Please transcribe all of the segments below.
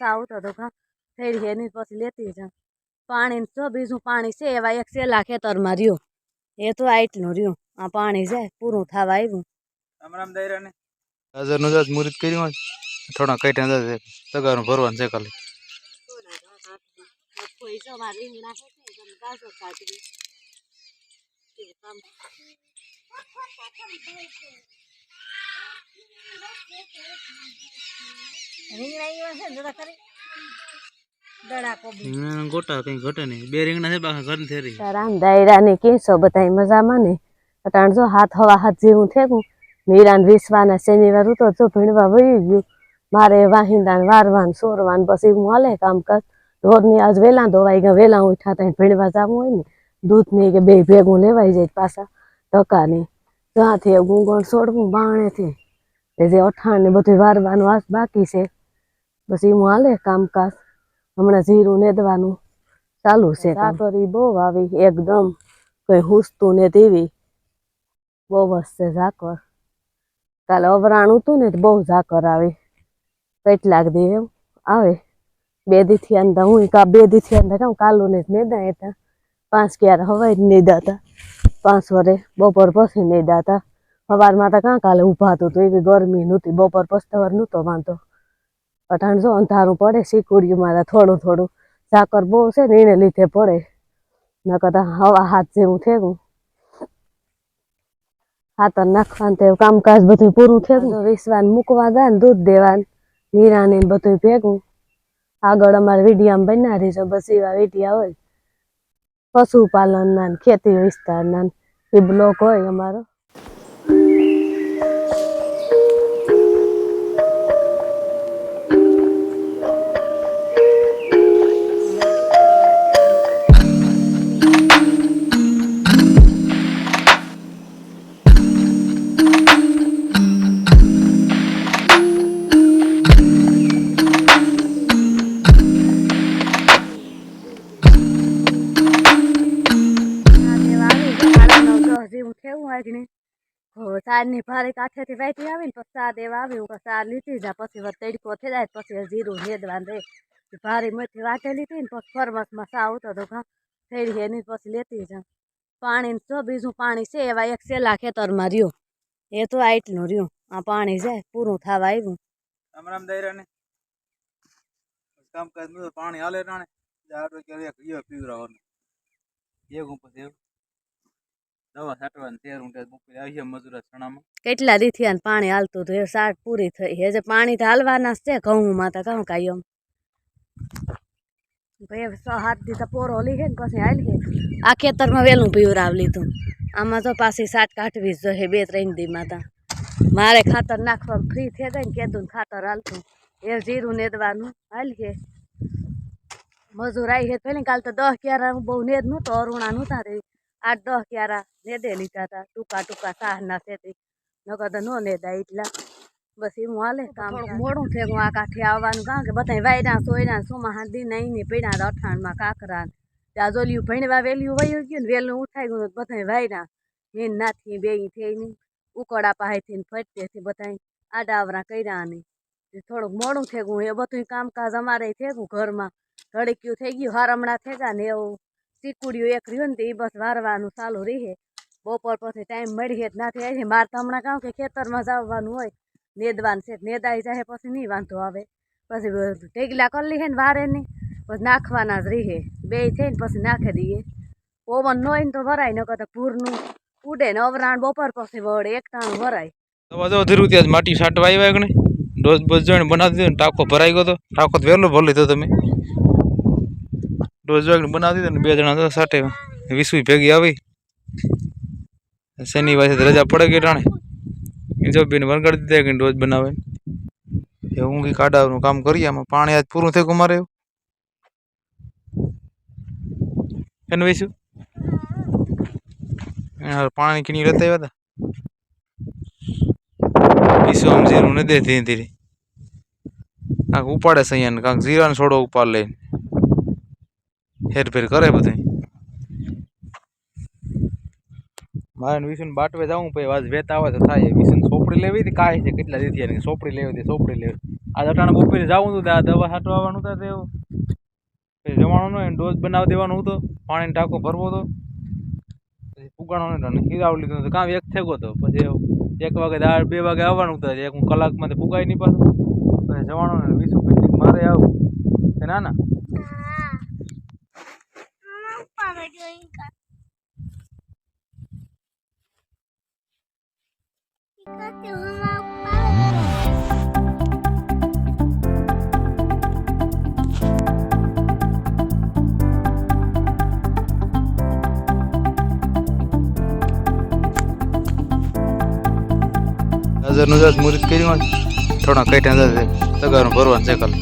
મસા આવતો હતો કાં ફેરી એની પછી લેતી જાઉં. પાણી જો બીજું પાણી છે એવા એક સેલા ખેતરમાં રહ્યું. એ તો આટલું રહ્યું. આ પાણી છે પૂરું થવા આવ્યું. રામ રામ દાયરા ને હાજરનું કર્યું હોય થોડા કઈ ટાઈમ છે. તગારું ભરવાનું છે ખાલી. હમ, ગોટા કઈ ઘટે નહીં. બે રીંગણા છે બાકી ઘર થઈ રહી રામ દાયરા ને કેસો બધા મજામાં ને? અટાણ જો હાથ હવા હાથ જેવું થેગું મીરાન વિસવાના શનિવાર ઉતો જો ભીણવા વહી ગયું. મારે વાહિંદાન વારવાન સોરવાન પછી હું હાલે કામકાજ ઢોરની આજ વેલા ધોવાઈ ગયા વેલા ઉઠા ત્યાં ભીણવા જવું હોય ને દૂધ નહીં કે બે ભેગું લેવાઈ જાય પાછા. ટકા નહીં ત્યાંથી ગુંગણ છોડવું બાણેથી. જે અઠાણ ને બધું વારવાનું વાસ બાકી છે. પછી હું હાલે કામકાજ. હમણાં જીરું નેદવાનું ચાલુ છે કાકરી બહુ આવી, એકદમ. કઈ હુસતું ને તેવી. બહુ મસ્ત છે ઝાકર કાલે અવરાણું હતું ને બહુ ઝાકર આવી. કેટલાક દી એમ આવે. બે દીથી અંદર હું કા બે દીથી અંદર કામ કાલું ને નેદા હતા. પાંચ ક્યારે હવાઈ જ નહીં દાતા પાંચ વરે બપોર પછી નેદાતા. સવારમાં તો કાં કાલે ઊભા હતું તો એવી ગરમી નહોતી, બપોર તો નહોતો વાંધો. પઠાણ જો અંધારું પડે શીકુડીમાં તો થોડું થોડું. ઝાકર બહુ છે ને એને લીધે પડે. ન તો હવા હાથ જેવું થયું ખાતર નાખવાનું તે કામકાજ બધું પૂરું થયું વિશ્વાન મૂકવા ગયા ને દૂધ દેવાન, હીરાને બધું ભેગું. આગળ અમારે વિડીયામાં બનાવી છે બસ એવા વિડીયા હોય. પશુપાલનના ખેતી વિસ્તારના એ બ્લોક હોય અમારો. સારની ભારે કાંઠેથી વાટી આવીને પછી સા એવા આવી હું સાર લીધી, જા પછી તડકો થઈ જાય, પછી જીરું નેદવાન રે ભારે માંથી વાટે લીધી ને પછી ફરમસમાં સા હતો ઘા ફેરી એની પછી લેતી જા. પાણી જો, બીજું પાણી છે, એવા એક સેલા ખેતરમાં રહ્યું. એ તો આટલું રહ્યું. આ પાણી છે પૂરું થવા આવ્યું. પાણી હાલે રાણે. ઈયો પીવરાવાનું એક પછી કેટલા દીથી આને પાણી હાલતું હતું? એ સાટ પૂરી થઈ હજે પાણી તો હાલવાના છે. ઘઉંમાં તો ઘઉં કાંઈ એમ? ભાઈ સો હાથ દી તો પોરો લીધે ને પછી હાલી ગઈ આ ખેતરમાં વહેલું પીવરાવ લીધું. આમાં તો પાછી સાટ કાઢવી જ જોઈએ બે ત્રણ દી તા. મારે ખાતર નાખવા ફ્રી થઈ જાય ને કેતું ખાતર હાલતું. એ જીરું નેદવાનું. હાલીએ મજૂર આવી હે પેલી કાલ તો દસ ક્યારા બહુ નેદ નહોતો, અરુણા નહોતા તે આઠ દસ ક્યારા નેદે લીધા હતા ટૂંકા ટૂંકા સાહના સેતી નકર તો નો નેદાય એટલા. બસ એવું હાલે કામ મોડું મોડું થયું આ કાંઠે આવવાનું? કારણ કે બધા વાયરા સોયરા સોમાં હાંધી નહીં ને પીડા અઠાણમાં કાકરા ત્યાં જોલિયું ભણવા વેલ્યું વયું ગયું ને વહેલું ઉઠાઈ ગયું બધા વાયરા મેન નાથી બે થઈ ને ઉકળા પાસેથી ને ફટતેથી બધા આડાવરા કર્યા ને. થોડુંક મોડું થઈ ગયું એ બધું કામકાજ અમારે થઈ ગયું ઘરમાં. ઘડીક્યું થઈ ગયું હારમણા થઈ ગયા ને એવું. ચીકુડિયું એક રહ્યું ને તે ઈ બસ વારવાનું ચાલુ રહે. બપોર પછી ટાઈમ મળીએ જ નાથી આવી મારે તો હમણાં કામ કે ખેતરમાં જવાનું હોય. નેદવાનું છે. નેદાઈ જાય પછી નહીં વાંધો આવે. પછી ઢેગલા કરી લઈએ ને વારે નહીં પછી નાખવાના જ રહે બે થઈને પછી નાખી દઈએ. ઓવન ન હોય ને તો ભરાય ન કરતા પૂરનું ઉડે ને અવરાણ બપોર પછી વળે. એક ટાણું ભરાય. દવા ધીરું ત્યાં માટી છાંટવા આવ્યા કે નહીં? ડોઝ બોઝ જોઈને બનાવી દીધો ને ટાંકો ભરાઈ ગયો તો. ટાંકો વહેલો ભરી લીધો તમે. ડોઝ જોઈને બનાવી દીધો ને બે જણા હતા સાટે વીસવી ભેગી આવી. શનિવારે રજા પડે ગઈ ટાણે જો બેન વળગાડી દીધા કે ડોઝ બનાવે. એ કંઈ કાઢાનું કામ કરીએ આમાં. પાણી આજ પૂરું થયું મારે એને વેચ્યું? પાણી કીની રહેતા આવ્યા હતા. વિશ્વ આમ જીરું ને દે કાંક ઉપાડે અહીંયા કાંક જીરાનો છોડો ઉપાડ લઈને. હેરફેર કરે બધું મારે વિષ્ણુ બાટવે જવું પછી આજ વેતા આવે તો થાય. વિષ્ણુ સોપડી લેવી હતી, કાંઈ છે કેટલા દીધી એની. સોપડી લેવી હતી, સોપડી લેવી. આ અટાણે બપોરે જવું હતું આ દવા આવવાનું હતા તે જવાનું નહીં ડોઝ બનાવી દેવાનું હતો. પાણીનો ટાંકો ભરવો હતો. પછી નહીં અને ખીરાવ લીધું તો કામ એક થેગો હતો પછી એક વાગે દાળ, બે વાગે આવવાનું હતું. એક હું કલાકમાંથી ફુગાઈ નહીં પાછું પછી જવાનું ને વીસું પેન્ટિંગ મારે આવું. ના ના. નજર નજર મુરીત કર્યું હોય થોડા કઈ નજર છે તગારું ભરવાનું છે કાલ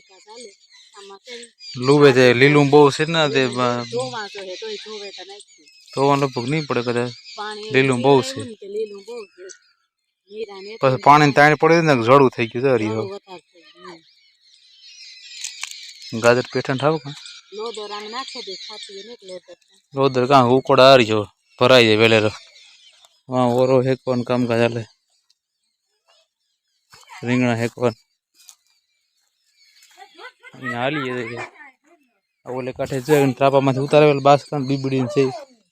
કાજ હાલે? આમાં લુવે છે લીલું બહુ છે ને તે ધોવાનું લગભગ નહીં પડે કદાચ. લીલું બહુ આવ્યું લીલું બહુ છે. પછી પાણી તાણી પડે ને જડું થઈ ગયું છે હરી ગયું. ગાજર પેઠણ થાવ કા? લોદર આમ નાખી દે ખાતી ને લોદર રોદર કાં ઉકોડા હારી જો ભરાઈ જાય વેલેરો. હા ઓરો હેકવાનું કામકાજ હાલે. રીંગણા હેકવાનું. અહીંયા હાલી આ ઓલે કાંઠે છે ત્રાપામાંથી ઉતારેલ બાસકાન બીબડી છે.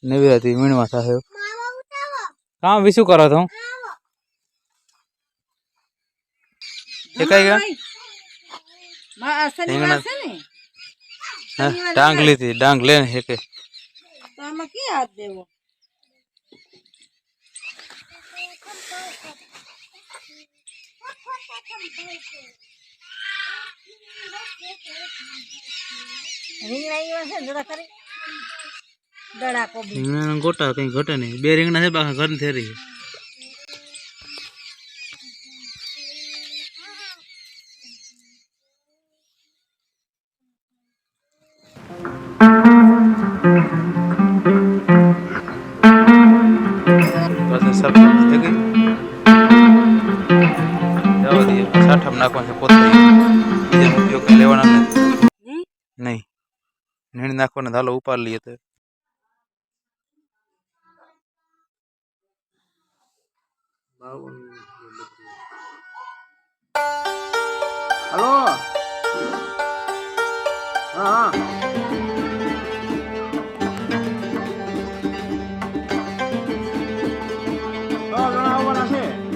નવીરાથી વીણવા થાય કામ વિશું કરો તો? એ કઈ ગયા? રીંગણા હા ડાંગ લીધી ડાંગ લે ને હેકે તો આમાં ક્યાં હાથ દેવો? રીંગણા એવા છે જરા ખરી? દડા કોબી રીંગણા ગોટા કઈ ઘટે નહીં. બે રીંગણા છે બાકી ઘર થઈ રહી સાઠમ નાખવાનું છે પોતે. બીજાનો ઉપયોગ લેવાના વીણી નાખો ને ઉપાડ લઈએ તો. હલો. હા હા. છે.